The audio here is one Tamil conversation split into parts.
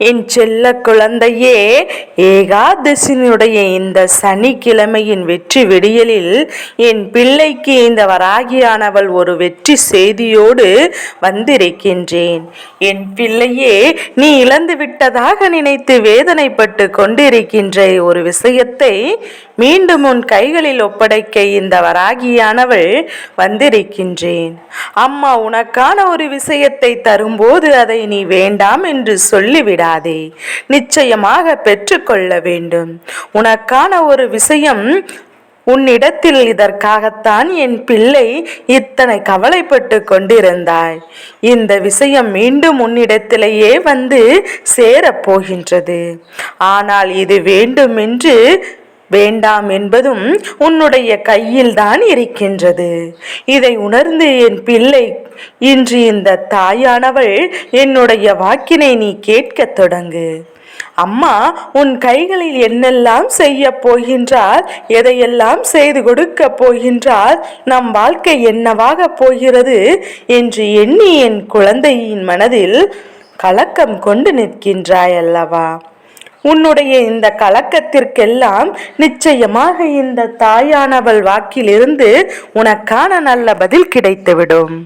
என் செல்ல குழந்தையே ஏகாதசினுடைய இந்த சனிக்கிழமையின் வெற்றி விடியலில் என் பிள்ளைக்கு இந்த வராகியானவள் ஒரு வெற்றி செய்தியோடு வந்திருக்கின்றேன். என் பிள்ளையே நீ இழந்து விட்டதாக நினைத்து வேதனைப்பட்டு கொண்டிருக்கின்ற ஒரு விஷயத்தை மீண்டும் உன் கைகளில் ஒப்படைக்க இந்த வராகியானவள் வந்திருக்கின்றேன். அம்மா உனக்கான ஒரு விஷயத்தை தரும்போது அதை நீ வேண்டாம் என்று சொல்லிவிடாதே நிச்சயமாக பெற்றுக்கொள்ள வேண்டும். உனக்கான ஒரு விஷயம் உன்னிடத்தில் இதற்காகத்தான் என் பிள்ளை இத்தனை கவலைப்பட்டு கொண்டிருந்தாய். இந்த விஷயம் மீண்டும் உன்னிடத்திலேயே வந்து சேரப் போகின்றது. ஆனால் இது வேண்டுமென்று வேண்டாம் என்பதும் உன்னுடைய கையில்தான் இருக்கின்றது. இதை உணர்ந்து என் பிள்ளை இன்று இந்த தாயானவள் என்னுடைய வாக்கினை நீ கேட்கத் தொடங்கு. அம்மா உன் கைகளில் என்னெல்லாம் செய்ய போகின்றார் எதையெல்லாம் செய்து கொடுக்க போகின்றார் நம் வாழ்க்கை என்னவாக போகிறது என்று எண்ணி என் குழந்தையின் மனதில் கலக்கம் கொண்டு நிற்கின்றாய் அல்லவா உன்னுடைய இந்த கலக்கத்திற்கெல்லாம் நிச்சயமாக இந்த தாயானவள் வாக்கிலிருந்து உனக்கான நல்ல பதில் கிடைத்துவிடும்.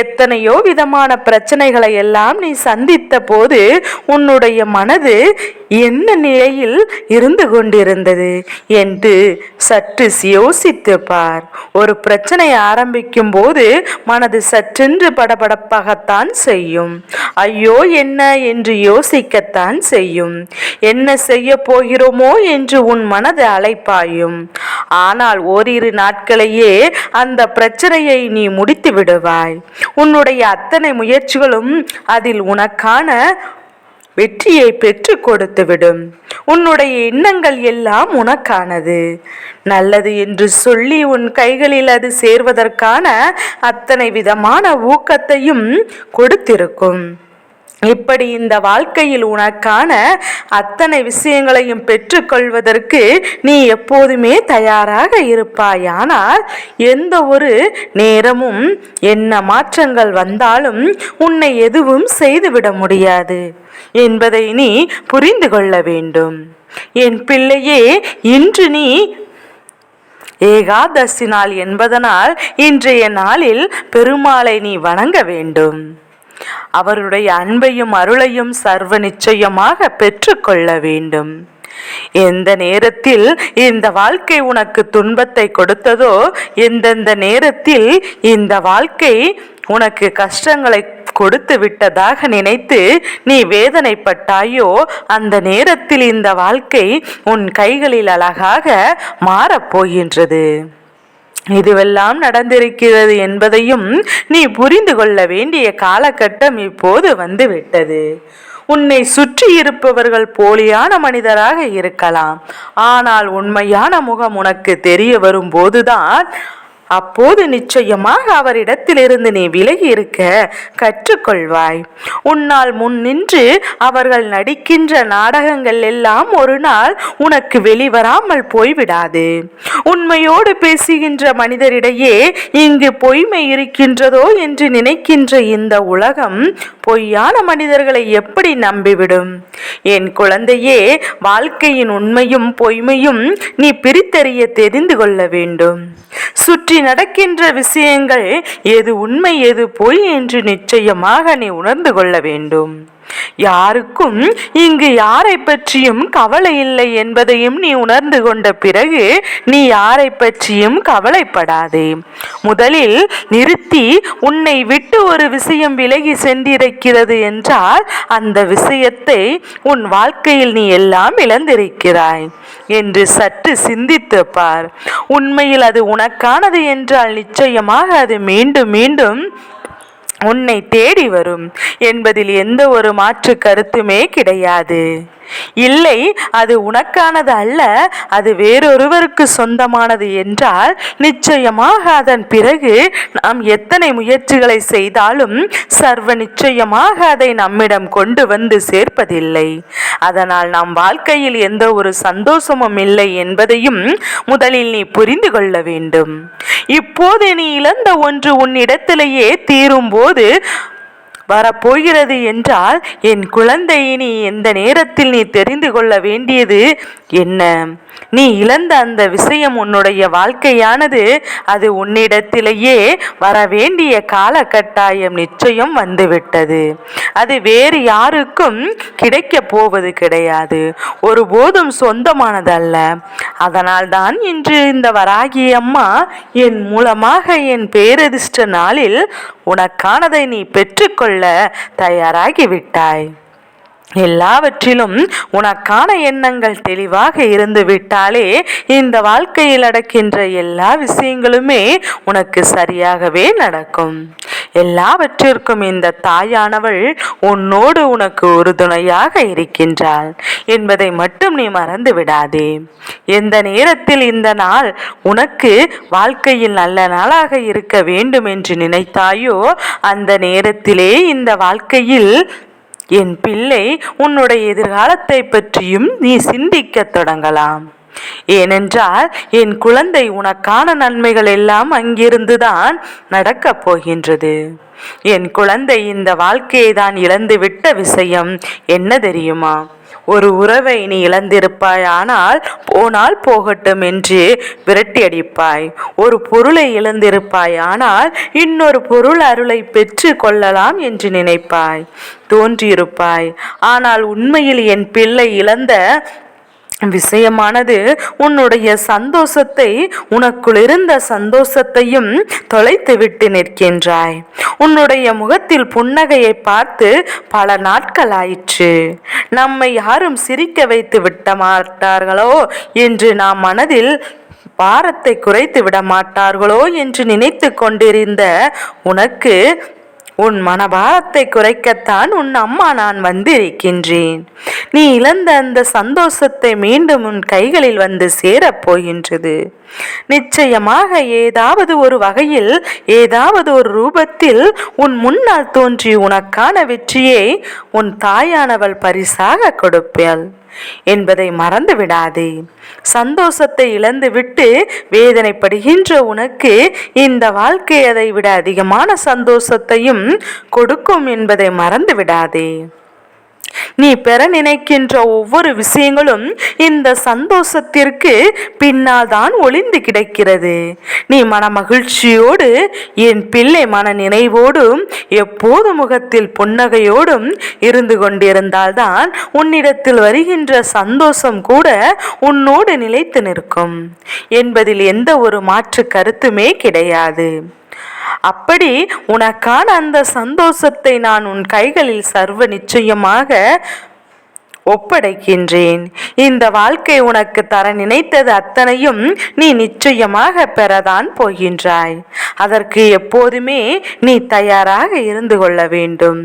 எத்தனையோ விதமான பிரச்சனைகளை எல்லாம் நீ சந்தித்த போது உன்னுடைய மனது என்ன நிலையில் இருந்து கொண்டிருந்தது என்று சற்று யோசித்து பார். ஒரு பிரச்சனை ஆரம்பிக்கும் போது மனது சற்றென்று படபடப்பாகத்தான் செய்யும். ஐயோ என்ன என்று யோசிக்கத்தான் செய்யும். என்ன செய்ய போகிறோமோ என்று உன் மனது அலைப்பாயும். ஆனால் ஓரிரு நாட்களையே அந்த பிரச்சனையை நீ முடித்து விடுவாய் உன்னுடைய அத்தனை முயற்சிகளும் அதில் உனக்கான வெற்றியை பெற்று கொடுத்துவிடும் உன்னுடைய எண்ணங்கள் எல்லாம் உனக்கானது. நல்லது என்று சொல்லி உன் கைகளில் அது சேர்வதற்கான அத்தனை விதமான ஊக்கத்தையும் கொடுத்திருக்கும். இப்படி இந்த வாழ்க்கையில் உனக்கான அத்தனை விஷயங்களையும் பெற்றுக்கொள்வதற்கு நீ எப்போதுமே தயாராக இருப்பாய் ஆனால் எந்த ஒரு நேரமும் என்ன மாற்றங்கள் வந்தாலும் உன்னை எதுவும் செய்துவிட முடியாது என்பதை நீ புரிந்து கொள்ள வேண்டும். என் பிள்ளையே இன்று நீ ஏகாதசி நாள் என்பதனால் இன்றைய நாளில் பெருமாளை நீ வணங்க வேண்டும். அவருடைய அன்பையும் அருளையும் சர்வ நிச்சயமாக பெற்றுக்கொள்ள வேண்டும். எந்த நேரத்தில் இந்த வாழ்க்கை உனக்கு துன்பத்தை கொடுத்ததோ எந்தெந்த நேரத்தில் இந்த வாழ்க்கை உனக்கு கஷ்டங்களை கொடுத்து விட்டதாக நினைத்து நீ வேதனைப்பட்டாயோ அந்த நேரத்தில் இந்த வாழ்க்கை உன் கைகளில் அழகாக மாறப்போகின்றது இதுவெல்லாம் நடந்திருக்கிறது என்பதையும் நீ புரிந்து கொள்ள வேண்டிய காலகட்டம் இப்போது வந்துவிட்டது. உன்னை சுற்றி இருப்பவர்கள் போலியான மனிதராக இருக்கலாம். ஆனால் உண்மையான முகம் உனக்கு தெரிய வரும்போதுதான் அப்போது நிச்சயமாக அவரிடத்திலிருந்து நீ விலகி இருக்க கற்றுக்கொள்வாய். உன்னால் முன் நின்று அவர்கள் நடிக்கின்ற நாடகங்கள் எல்லாம் ஒரு நாள் உனக்கு வெளிவராமல் போய்விடாது. உண்மையோடு பேசுகின்ற மனிதரிடையே இங்கு பொய்மை இருக்கின்றதோ என்று நினைக்கின்ற இந்த உலகம் பொய்யான மனிதர்களை எப்படி நம்பிவிடும்? என் குழந்தையே வாழ்க்கையின் உண்மையும் பொய்மையும் நீ பிரித்தறிய தெரிந்து கொள்ள வேண்டும். சுற்றி நடக்கின்ற விஷயங்கள் எது உண்மை எது பொய் என்று நிச்சயமாக நீ உணர்ந்து கொள்ள வேண்டும். யாருக்கும் இங்கு யாரை பற்றியும் கவலை இல்லை என்பதையும் நீ உணர்ந்து கொண்ட பிறகு நீ யாரை பற்றியும் கவலைப்படாதே. முதலில் நிறுத்தி உன்னை விட்டு ஒரு விஷயம் விலகி சென்றிருக்கிறது என்றால் அந்த விஷயத்தை உன் வாழ்க்கையில் நீ எல்லாம் இழந்திருக்கிறாய் என்று சற்று சிந்தித்து பார். உண்மையில் அது உனக்கானது என்றால் நிச்சயமாக அது மீண்டும் மீண்டும் உன்னை தேடி வரும். என்பதில் எந்த ஒரு மாற்று கருத்துமே கிடையாது. இல்லை அது உனக்கானது அல்ல அது வேறொருவருக்கு சொந்தமானது என்றால் நிச்சயமாக அதன் பிறகு நாம் எத்தனை முயற்சிகளை செய்தாலும் சர்வ நிச்சயமாக அதை நம்மிடம் கொண்டு வந்து சேர்ப்பதில்லை. அதனால் நம் வாழ்க்கையில் எந்த ஒரு சந்தோஷமும் இல்லை என்பதையும் முதலில் நீ புரிந்து கொள்ள வேண்டும். இப்போது நீ இழந்த ஒன்று உன்னிடத்திலேயே தீரும்போது வரப்போகிறது என்றால் என் குழந்தை நீ எந்த நேரத்தில் நீ தெரிந்து கொள்ள வேண்டியது என்ன? நீ இழந்த அந்த விஷயம் உன்னுடைய வாழ்க்கையானது. அது உன்னிடத்திலேயே வர வேண்டிய காலகட்டாயம் நிச்சயம் வந்துவிட்டது. அது வேறு யாருக்கும் கிடைக்க போவது கிடையாது. ஒருபோதும் சொந்தமானதல்ல. அதனால்தான் இன்று இந்த வராகி அம்மா என் மூலமாக என் பேரதிர்ஷ்ட நாளில் உனக்கானதை நீ பெற்றுக்கொள்ள தயாராகிவிட்டாய். எல்லாவற்றிலும் உனக்கான எண்ணங்கள் தெளிவாக இருந்து விட்டாலே இந்த வாழ்க்கையில் நடக்கின்ற எல்லா விஷயங்களுமே உனக்கு சரியாகவே நடக்கும். எல்லாவற்றிற்கும் இந்த தாயானவள் உன்னோடு உனக்கு உறுதுணையாக இருக்கின்றாள் என்பதை மட்டும் நீ மறந்து விடாதே. எந்த நேரத்தில் இந்த நாள் உனக்கு வாழ்க்கையில் நல்ல நாளாக இருக்க வேண்டும் என்று நினைத்தாயோ அந்த நேரத்திலே இந்த வாழ்க்கையில் என் பிள்ளை உன்னுடைய எதிர்காலத்தை பற்றியும் நீ சிந்திக்கத் தொடங்கலாம். ஏனென்றால் என் குழந்தை உனக்கான நன்மைகள் எல்லாம் அங்கிருந்துதான் நடக்கப் போகின்றது. என் குழந்தை இந்த வாழ்க்கையை தான் இழந்துவிட்ட விஷயம் என்ன தெரியுமா? ஒரு உறவை நீ இழந்திருப்பாய் ஆனால் போனால் போகட்டும் என்று விரட்டி அடிப்பாய் ஒரு பொருளை இழந்திருப்பாய் ஆனால் இன்னொரு பொருள் அருளை பெற்று கொள்ளலாம் என்று நினைப்பாய். தோன்றியிருப்பாய். ஆனால் உண்மையில் என் பிள்ளை இழந்த விஷயமானது உன்னுடைய சந்தோஷத்தை உனக்குள் இருந்த சந்தோஷத்தையும் தொலைத்து விட்டு நிற்கின்றாய். உன்னுடைய முகத்தில் புன்னகையை பார்த்து பல நாட்கள் ஆயிற்று. நம்மை யாரும் சிரிக்க வைத்து விட்ட மாட்டார்களோ என்று நாம் மனதில் பாரத்தை குறைத்து விட மாட்டார்களோ என்று நினைத்து கொண்டிருந்த உனக்கு உன் மனபாரத்தை குறைக்கத்தான் உன் அம்மா நான் வந்திருக்கின்றேன். நீ இழந்த அந்த சந்தோஷத்தை மீண்டும் உன் கைகளில் வந்து சேரப் போகின்றது. நிச்சயமாக ஏதாவது ஒரு வகையில் ஏதாவது ஒரு ரூபத்தில் உன் முன்னால் தோன்றி உனக்கான வெற்றியை உன் தாயானவள் பரிசாக கொடுப்பாள். என்பதை மறந்து விடாதே சந்தோஷத்தை இழந்துவிட்டு வேதனைப்படுகின்ற உனக்கு இந்த வாழ்க்கை அதை விட அதிகமான சந்தோஷத்தையும் கொடுக்கும் என்பதை மறந்து விடாதே நீ பெற நினைக்கின்ற ஒவ்வொரு விஷயங்களும் இந்த சந்தோஷத்திற்கு பின்னால் தான் ஒளிந்து கிடக்கிறது. நீ மன மகிழ்ச்சியோடு என் பிள்ளை மன நினைவோடும் எப்போது முகத்தில் புன்னகையோடும் இருந்து கொண்டிருந்தால்தான் உன்னிடத்தில் வருகின்ற சந்தோஷம் கூட உன்னோடு நிலைத்து நிற்கும். என்பதில் எந்த ஒரு மாற்று கருத்துமே கிடையாது. அப்படி உனக்கான அந்த சந்தோஷத்தை நான் உன் கைகளில் சர்வ நிச்சயமாக ஒப்படைக்கின்றேன். இந்த வாழ்க்கை உனக்கு தர நினைத்தது அத்தனையும் நீ நிச்சயமாக பெறதான் போகின்றாய். அதற்கு எப்போதுமே நீ தயாராக இருந்து கொள்ள வேண்டும்.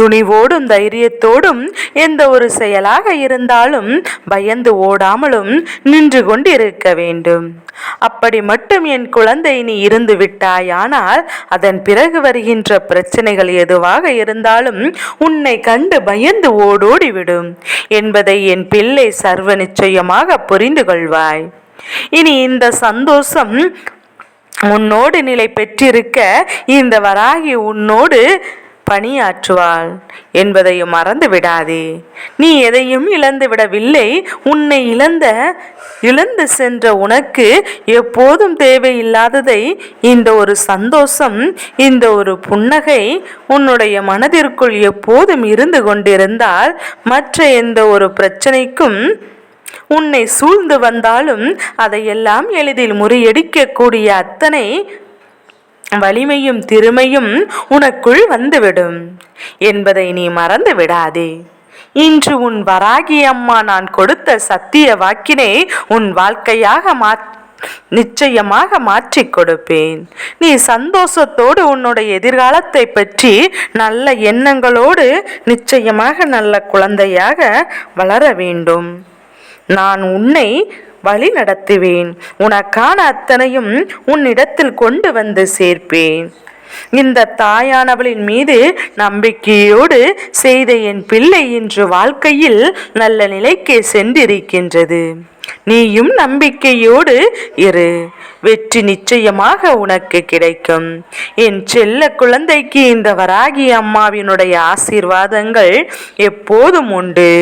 துணிவோடும் தைரியத்தோடும் எந்த ஒரு செயலாக இருந்தாலும் பயந்து ஓடாமலும் நின்று கொண்டிருக்க வேண்டும். அப்படி மட்டும் என் குழந்தை நீ இருந்து விட்டாயானால் அதன் பிறகு வருகின்ற பிரச்சனைகள் எதுவாக இருந்தாலும் உன்னை கண்டு பயந்து ஓடோடிவிடும் என்பதை என் பிள்ளை சர்வ நிச்சயமாக புரிந்து கொள்வாய். இனி இந்த சந்தோஷம் உன்னோடு நிலை பெற்றிருக்க இந்த வராகி உன்னோடு பணியாற்றுவாள் என்பதையும் மறந்து விடாதே. நீ எதையும் இழந்து விடவில்லை. உன்னை இழந்த இழந்து சென்ற உனக்கு எப்போதும் தேவையில்லாததை இந்த ஒரு சந்தோஷம் இந்த ஒரு புன்னகை உன்னுடைய மனதிற்குள் எப்போதும் இருந்து கொண்டிருந்தால் மற்ற எந்த ஒரு பிரச்சனைக்கும் உன்னை சூழ்ந்து வந்தாலும் அதையெல்லாம் எளிதில் முறியடிக்கக்கூடிய அத்தனை வலிமையும் திறமையும் உனக்குள் வந்துவிடும் என்பதை நீ மறந்து விடாதே. இன்று உன் வராகி அம்மா நான் கொடுத்த சத்திய வாக்கினை உன் வாழ்க்கையாக மா நிச்சயமாக மாற்றி கொடுப்பேன். நீ சந்தோஷத்தோடு உன்னுடைய எதிர்காலத்தை பற்றி நல்ல எண்ணங்களோடு நிச்சயமாக நல்ல குழந்தையாக வளர வேண்டும். நான் உன்னை வழி நடத்துவேன். உனக்கான அத்தனையும் உன்னிடத்தில் கொண்டு வந்து சேர்ப்பேன். இந்த தாயானவளின் மீது நம்பிக்கையோடு செய்த என் பிள்ளை இன்று வாழ்க்கையில் நல்ல நிலைக்கு சென்றிருக்கின்றது. நீயும் நம்பிக்கையோடு இரு. வெற்றி நிச்சயமாக உனக்கு கிடைக்கும். என் செல்ல குழந்தைக்கு இந்த வராகி அம்மாவினுடைய ஆசீர்வாதங்கள் எப்போதும் உண்டு.